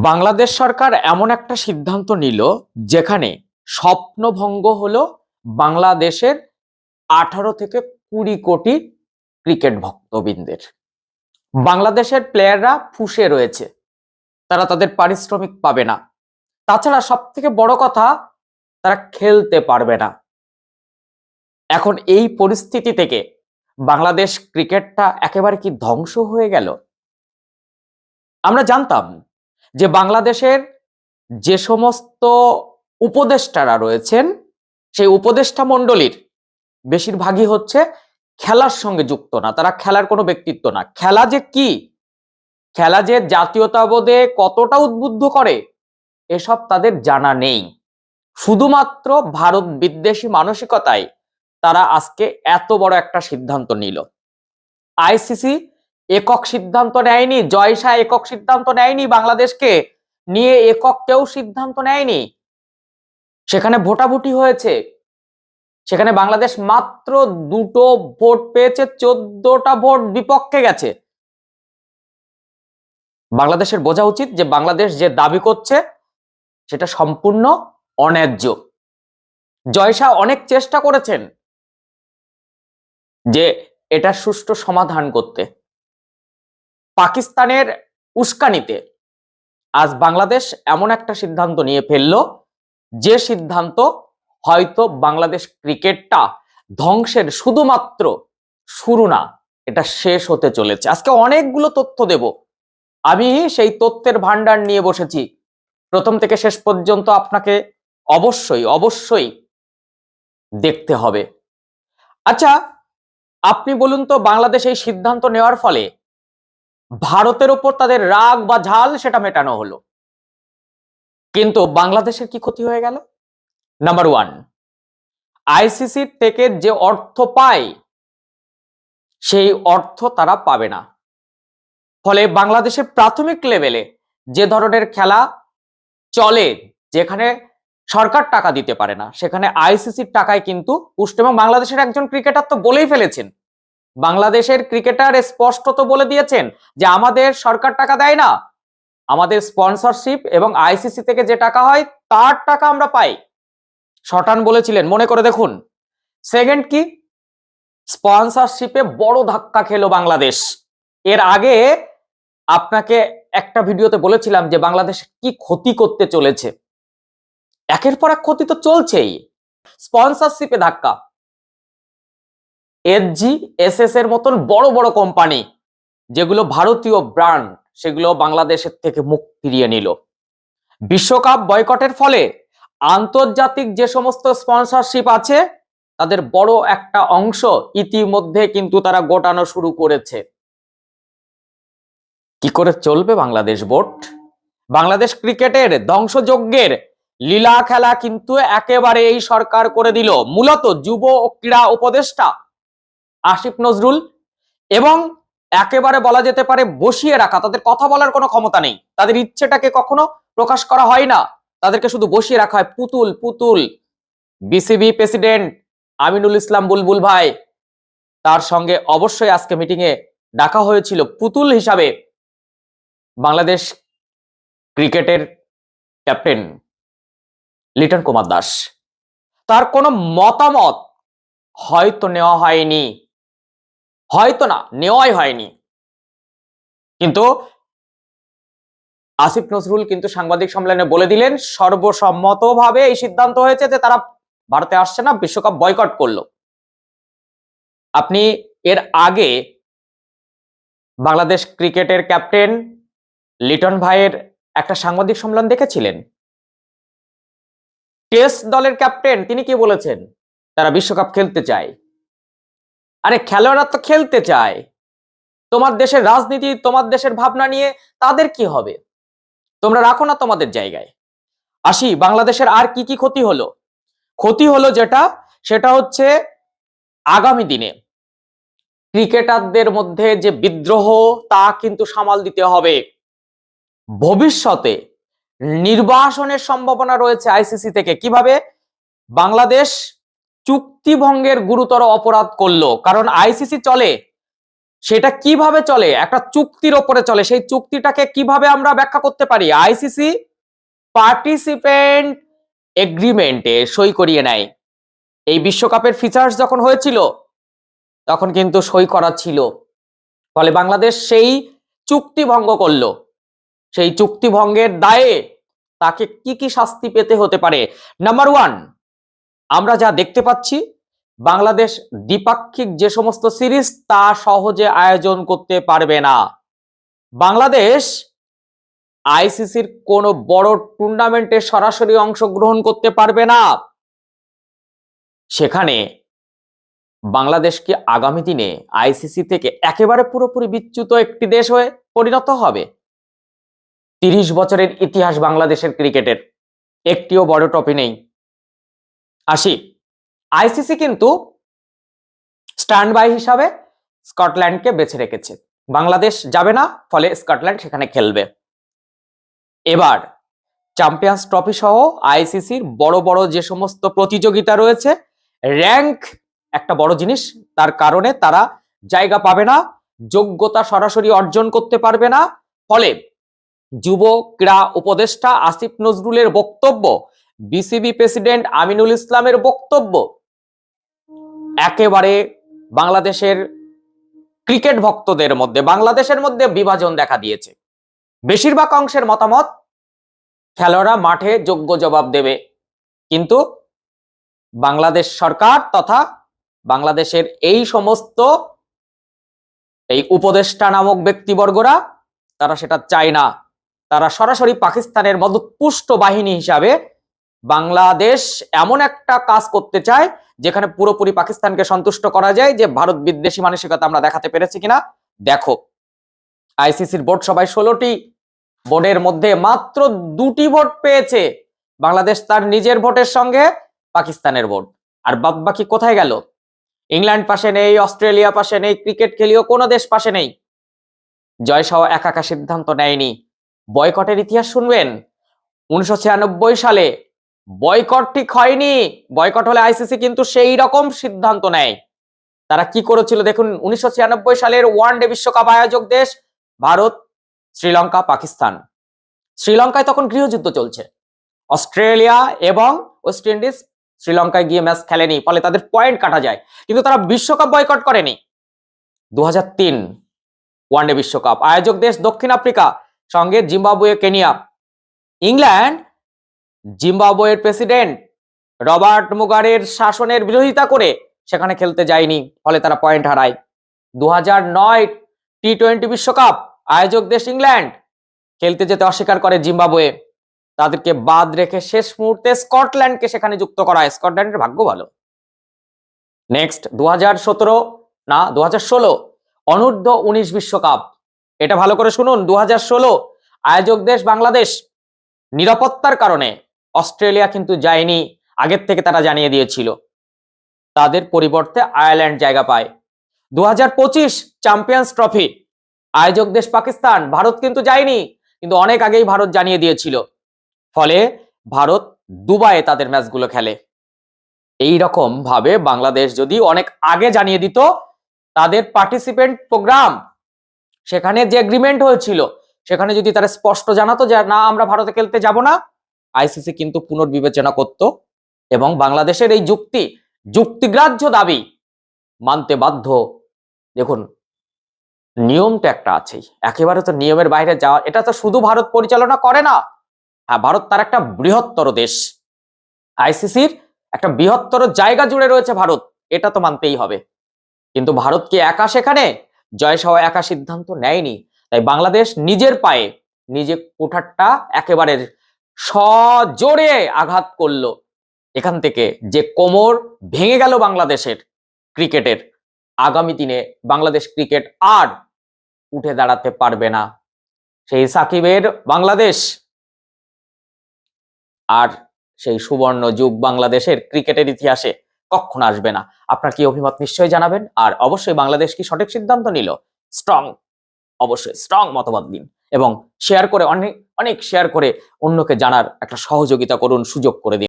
বাংলাদেশ সরকার এমন একটা সিদ্ধান্ত নিল যেখানে স্বপ্নভঙ্গ হলো বাংলাদেশের আঠারো থেকে কুড়ি কোটি ক্রিকেট ভক্তবৃন্দের। বাংলাদেশের প্লেয়াররা ফুসে রয়েছে। তারা তাদের পারিশ্রমিক পাবে না। তাছাড়া সব থেকে বড় কথা, তারা খেলতে পারবে না। এখন এই পরিস্থিতি থেকে বাংলাদেশ ক্রিকেটটা একেবারে কি ধ্বংস হয়ে গেল? আমরা জানতাম যে বাংলাদেশের যে সমস্ত উপদেষ্টারা রয়েছেন, সেই উপদেষ্টা মণ্ডলীর বেশিরভাগই হচ্ছে খেলার সঙ্গে যুক্ত না, তারা খেলার কোনো ব্যক্তিত্ব না। খেলা যে কি? খেলা যে জাতীয়তাবোধে কতটা উদ্বুদ্ধ করে, এসব তাদের জানা নেই। শুধুমাত্র ভারত বিদ্বেষী মানসিকতায় তারা আজকে এত বড় একটা সিদ্ধান্ত নিল। আইসিসি একক সিদ্ধান্ত নেয়নি জয়সা একক সিদ্ধান্ত নেয়নি বাংলাদেশকে, নিয়ে একক কেউ সিদ্ধান্ত নেয়নি। সেখানে ভোটাভুটি হয়েছে। সেখানে বাংলাদেশ মাত্র দুটো ভোট পেয়েছে, চোদ্দটা ভোট বিপক্ষে গেছে। বাংলাদেশের বোঝা উচিত যে বাংলাদেশ যে দাবি করছে, সেটা সম্পূর্ণ অন্যায্য। জয়সা অনেক চেষ্টা করেছেন যে এটা সুষ্ঠু সমাধান করতে। পাকিস্তানের উস্কানিতে আজ বাংলাদেশ এমন একটা সিদ্ধান্ত নিয়ে ফেলল, যে সিদ্ধান্ত হয়তো বাংলাদেশ ক্রিকেটটা ধ্বংসের শুধুমাত্র শুরু না, এটা শেষ হতে চলেছে। আজকে অনেকগুলো তথ্য দেব। আমি সেই তথ্যের ভান্ডার নিয়ে বসেছি। প্রথম থেকে শেষ পর্যন্ত আপনাকে অবশ্যই অবশ্যই দেখতে হবে। আচ্ছা আপনি বলুন তো, বাংলাদেশ এই সিদ্ধান্ত নেওয়ার ফলে ভারতের ওপর তাদের রাগ বা ঝাল সেটা মেটানো হলো। কিন্তু বাংলাদেশের কি ক্ষতি হয়ে গেল? নাম্বার ওয়ান আইসিসির থেকে যে অর্থ পায়, সেই অর্থ তারা পাবে না। ফলে বাংলাদেশের প্রাথমিক লেভেলে যে ধরনের খেলা চলে, যেখানে সরকার টাকা দিতে পারে না, সেখানে আইসিসির টাকায় কিন্তু পুষ্ট এবং বাংলাদেশের একজন ক্রিকেটার তো বলেই ফেলেছেন বাংলাদেশের ক্রিকেটার স্পষ্টত বলে দিয়েছেন যে আমাদের সরকার টাকা দেয় না। আমাদের স্পন্সরশিপ এবং আইসিসি থেকে যে টাকা হয়, তার টাকা আমরা পাই। শটান বলেছিলেন, মনে করে দেখুন। সেকেন্ড কি? স্পন্সরশিপে বড় ধাক্কা খেলো বাংলাদেশ। এর আগে আপনাকে একটা ভিডিওতে বলেছিলাম যে বাংলাদেশ কি ক্ষতি করতে চলেছে। একের পর এক ক্ষতি তো চলছেই। স্পন্সরশিপে ধাক্কা। এসজি এসএস এর মতন বড় বড় কোম্পানি যেগুলো ভারতীয় ব্র্যান্ড সেগুলো বাংলাদেশের থেকে মুখ ফিরিয়ে নিল। বিশ্বকাপ বয়কটের ফলে আন্তর্জাতিক যে সমস্ত স্পন্সরশিপ আছে, তাদের বড় একটা অংশ ইতিমধ্যে কিন্তু তারা গোটানো শুরু করেছে। কি করে চলবে বাংলাদেশ বোর্ড? বাংলাদেশ ক্রিকেটের ধ্বংসযজ্ঞের লীলা খেলা কিন্তু একেবারে এই সরকার করে দিল। মূলত যুব ও ক্রীড়া উপদেষ্টা আসিফ নজরুল এবং একেবারে বলা যেতে পারে বসিয়ে রাখা, তাদের কথা বলার কোনো ক্ষমতা নেই। তাদের ইচ্ছেটাকে কখনো প্রকাশ করা হয় না। তাদেরকে শুধু বসিয়ে রাখা হয়, পুতুল পুতুল। বিসিবি প্রেসিডেন্ট আমিনুল ইসলাম বুলবুল ভাই, তার সঙ্গে অবশ্যই আজকে মিটিং এ ডাকা হয়েছিল। পুতুল হিসাবে বাংলাদেশ ক্রিকেটের ক্যাপ্টেন লিটন কুমার দাস। তার কোনো মতামত হয়তো নেওয়া হয়নি। হয়তো না, নেওয়াই হয়নি। কিন্তু আসিফ নজরুল কিন্তু সাংবাদিক সম্মেলনে বলে দিলেন, সর্বসম্মতভাবে এই সিদ্ধান্ত হয়েছে যে তারা ভারতে আসছে না, বিশ্বকাপ বয়কট করল। আপনি এর আগে বাংলাদেশ ক্রিকেটের ক্যাপ্টেন লিটন ভাইয়ের একটা সাংবাদিক সম্মেলন দেখেছিলেন? টেস্ট দলের ক্যাপ্টেন, তিনি কি বলেছেন? তারা বিশ্বকাপ খেলতে চায়। আরে খেলোয়াড়রা তো খেলতে চায়। তোমার দেশের রাজনীতি, তোমার দেশের ভাবনা নিয়ে তাদের কি হবে? তোমরা রাখো না তোমাদের জায়গায়। আসি, বাংলাদেশের আর কি কি ক্ষতি হলো? ক্ষতি হলো যেটা, সেটা হচ্ছে আগামী দিনে ক্রিকেটারদের মধ্যে যে বিদ্রোহ, তা কিন্তু সামাল দিতে হবে। ভবিষ্যতে নির্বাসনের সম্ভাবনা রয়েছে আইসিসি থেকে। কীভাবে? বাংলাদেশ চুক্তি ভঙ্গের গুরুতর অপরাধ করল। কারণ আইসিসি চলে, সেটা কীভাবে চলে? একটা চুক্তির ওপরে চলে। সেই চুক্তিটাকে কীভাবে আমরা ব্যাখ্যা করতে পারি? আইসিসি পার্টিসিপেন্ট এগ্রিমেন্টে সই করিয়ে নেয়। এই বিশ্বকাপের ফিচার্স যখন হয়েছিল, তখন কিন্তু সই করা ছিল। ফলে বাংলাদেশ সেই চুক্তি ভঙ্গ করল। সেই চুক্তি ভঙ্গের দায়ে তাকে কি কি শাস্তি পেতে হতে পারে? নাম্বার ওয়ান আমরা যা দেখতে পাচ্ছি, বাংলাদেশ দ্বিপাক্ষিক যে সমস্ত সিরিজ, তা সহজে আয়োজন করতে পারবে না। বাংলাদেশ আইসিসির কোনো বড় টুর্নামেন্টে সরাসরি অংশগ্রহণ করতে পারবে না। সেখানে বাংলাদেশকে আগামী দিনে আইসিসি থেকে একেবারে পুরোপুরি বিচ্যুত একটি দেশ হয়ে পরিণত হবে? তিরিশ বছরের ইতিহাস বাংলাদেশের ক্রিকেটের। একটিও বড় ট্রফি নেই। আসি। আইসিসি কিন্তু স্ট্যান্ড বাই হিসাবে স্কটল্যান্ডকে বেছে রেখেছে। বাংলাদেশ যাবে না, ফলে স্কটল্যান্ড সেখানে খেলবে। এবার চ্যাম্পিয়ন্স ট্রফি সহ আইসিসির বড় বড় যে সমস্ত প্রতিযোগিতা রয়েছে, র্যাঙ্ক একটা বড় জিনিস, তার কারণে তারা জায়গা পাবে না, যোগ্যতা সরাসরি অর্জন করতে পারবে না, ফলে যুব ক্রীড়া উপদেষ্টা আসিফ নজরুলের বক্তব্য বিসিবি প্রেসিডেন্ট আমিনুল ইসলামের বক্তব্য। একেবারে বাংলাদেশের ক্রিকেট ভক্তদের মধ্যে, বাংলাদেশের মধ্যে বিভাজন দেখা দিয়েছে। বেশিরভাগ অংশের মতামত, খেলোয়াড়রা মাঠে যোগ্য জবাব দেবে। কিন্তু বাংলাদেশ সরকার তথা বাংলাদেশের এই সমস্ত, এই উপদেষ্টা নামক ব্যক্তিবর্গরা, তারা সেটা চায় না। তারা সরাসরি পাকিস্তানের মদতপুষ্ট বাহিনী হিসাবে বাংলাদেশ এমন একটা কাজ করতে চায়, যেখানে পুরোপুরি পাকিস্তানকে সন্তুষ্ট করা যায় যে ভারত বিদ্বেষী মানসিকতা আমরা দেখাতে পেরেছি কিনা? দেখো, আইসিসির বোর্ড সবাই ষোলোটি বোর্ডের মধ্যে মাত্র দুটি ভোট পেয়েছে। বাংলাদেশ তার নিজের ভোটের সঙ্গে পাকিস্তানের ভোট। আর বাদ বাকি কোথায় গেল? ইংল্যান্ড পাশে নেই, অস্ট্রেলিয়া পাশে নেই, ক্রিকেট খেলিও কোনো দেশ পাশে নেই। জয় সহ একাকা সিদ্ধান্ত নেয়নি। বয়কটের ইতিহাস শুনবেন? উনিশশো ছিয়ানব্বই সালে বয়কট ঠিক হয়নি। বয়কট হলে আইসিসি কিন্তু সেই রকম সিদ্ধান্ত নেয়। তারা কি করেছিল দেখুন, উনিশশো ছিয়ানব্বই সালের ওয়ান ডে বিশ্বকাপ আয়োজক দেশ ভারত, শ্রীলঙ্কা, পাকিস্তান। শ্রীলঙ্কায় তখন গৃহযুদ্ধ চলছে। অস্ট্রেলিয়া এবং ওয়েস্ট ইন্ডিজ শ্রীলঙ্কায় গিয়ে ম্যাচ খেলেনি, ফলে তাদের পয়েন্ট কাটা যায়। কিন্তু তারা বিশ্বকাপ বয়কট করেনি। দু হাজার তিন ওয়ান ডে বিশ্বকাপ। আয়োজক দেশ দক্ষিণ আফ্রিকা, সঙ্গে জিম্বাবুয়ে, কেনিয়া। ইংল্যান্ড জিম্বাবুয়ের প্রেসিডেন্ট রবার্ট মুগারের শাসনের বিরোধিতা করে সেখানে খেলতে যায়নি, ফলে তারা পয়েন্ট হারায়। দু নয় টি টোয়েন্টি বিশ্বকাপ, আয়োজক দেশ ইংল্যান্ড খেলতে যেতে অস্বীকার করে জিম্বাবুয়ে। তাদেরকে বাদ রেখে শেষ মুহূর্তে স্কটল্যান্ডকে সেখানে যুক্ত করা স্কটল্যান্ডের ভাগ্য ভালো। নেক্সট দু হাজার সতেরো, না দু হাজার ষোলো, অনূর্ধ্ব উনিশ বিশ্বকাপ। এটা ভালো করে শুনুন দু হাজার ষোলো, আয়োজক দেশ বাংলাদেশ নিরাপত্তার কারণে। অস্ট্রেলিয়া কিন্তু যায়নি, আগের থেকে তারা জানিয়ে দিয়েছিল। তাদের পরিবর্তে আয়ারল্যান্ড জায়গা পায়। দু হাজার পঁচিশ চ্যাম্পিয়ন্স ট্রফি। আয়োজক দেশ পাকিস্তান, ভারত কিন্তু যায়নি, কিন্তু অনেক আগেই ভারত জানিয়ে দিয়েছিল। ফলে ভারত দুবাইয়ে তাদের ম্যাচগুলো খেলে। এই রকম ভাবে বাংলাদেশ যদি অনেক আগে জানিয়ে দিত, তাদের পার্টিসিপেন্ট প্রোগ্রাম সেখানে যে এগ্রিমেন্ট হয়েছিল, সেখানে যদি তারা স্পষ্ট জানাতো যে, না, আমরা ভারতে খেলতে যাব না আইসিসি কিন্তু পুনর্বিবেচনা করত এবং বাংলাদেশের এই যুক্তি, যুক্তিগ্রাহ্য দাবি মানতে বাধ্য। দেখুন নিয়মটা একটা আছেই। একেবারে তো নিয়মের বাইরে যাওয়া, এটা তো শুধু ভারত পরিচালনা করে না। হ্যাঁ ভারত তার একটা বৃহত্তর দেশ। আইসিসির একটা বৃহত্তর জায়গা জুড়ে রয়েছে ভারত, এটা তো মানতেই হবে। কিন্তু ভারত কি একা সেখানে? জয় সহ একা সিদ্ধান্ত নেয়নি। তাই বাংলাদেশ নিজের পায়ে, নিজে কোঠারটা একেবারে সজোরে আঘাত করল। এখান থেকে যে কোমর ভেঙে গেল বাংলাদেশের ক্রিকেটের, আগামী দিনে বাংলাদেশ ক্রিকেট আর উঠে দাঁড়াতে পারবে না। সেই সাকিবের বাংলাদেশ আর সেই সুবর্ণ যুগ বাংলাদেশের ক্রিকেটের ইতিহাসে কখনো আসবে না। আপনার কি অভিমত নিশ্চয়ই জানাবেন? আর অবশ্যই বাংলাদেশ কি সঠিক সিদ্ধান্ত নিল? স্ট্রং, অবশ্যই স্ট্রং মতবাদ দিন। এবং শেয়ার করে অনেক অনেক শেয়ার করে অন্যকে জানার একটা সহযোগিতা করুন, সুযোগ করে দিন।